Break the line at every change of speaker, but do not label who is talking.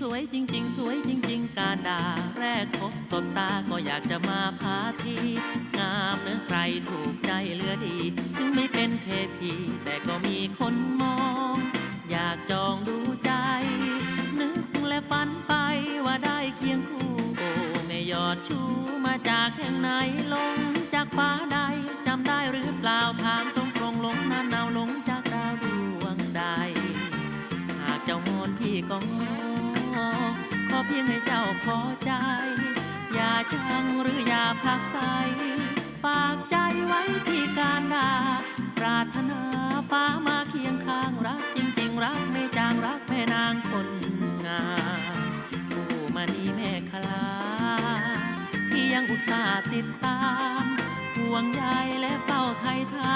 สวยจริง ๆ สวยจริง ๆ การดาแรกพบสบตาก็อยากจะมาพาทีงามเนื้อใครถูกใจเลือดี ถึงไม่เป็นเทพีแต่ก็มีคนมอง อยากจองดูใจ นึกและฝันไปว่าได้เคียงคู่โอ้ไม่ยอดชูมาจากแห่งไหนลงจากฟ้าใดจำได้หรือเปล่าทางตรงตรงลงนั้นเอาลงจากดาวดวงใด หากเจ้ามนพี่ก็งอง ให้เจ้าพอใจ อย่าชังหรืออย่าพักใส ฝากใจไว้ที่การดาปรารถนาฟ้ามาเคียงข้างรักจริง ๆ รักไม่จางรักแม่นางคนงามผู้มานีแม่คลาที่ยังอุตส่าห์ติดตามห่วงใยและเฝ้าไทยถา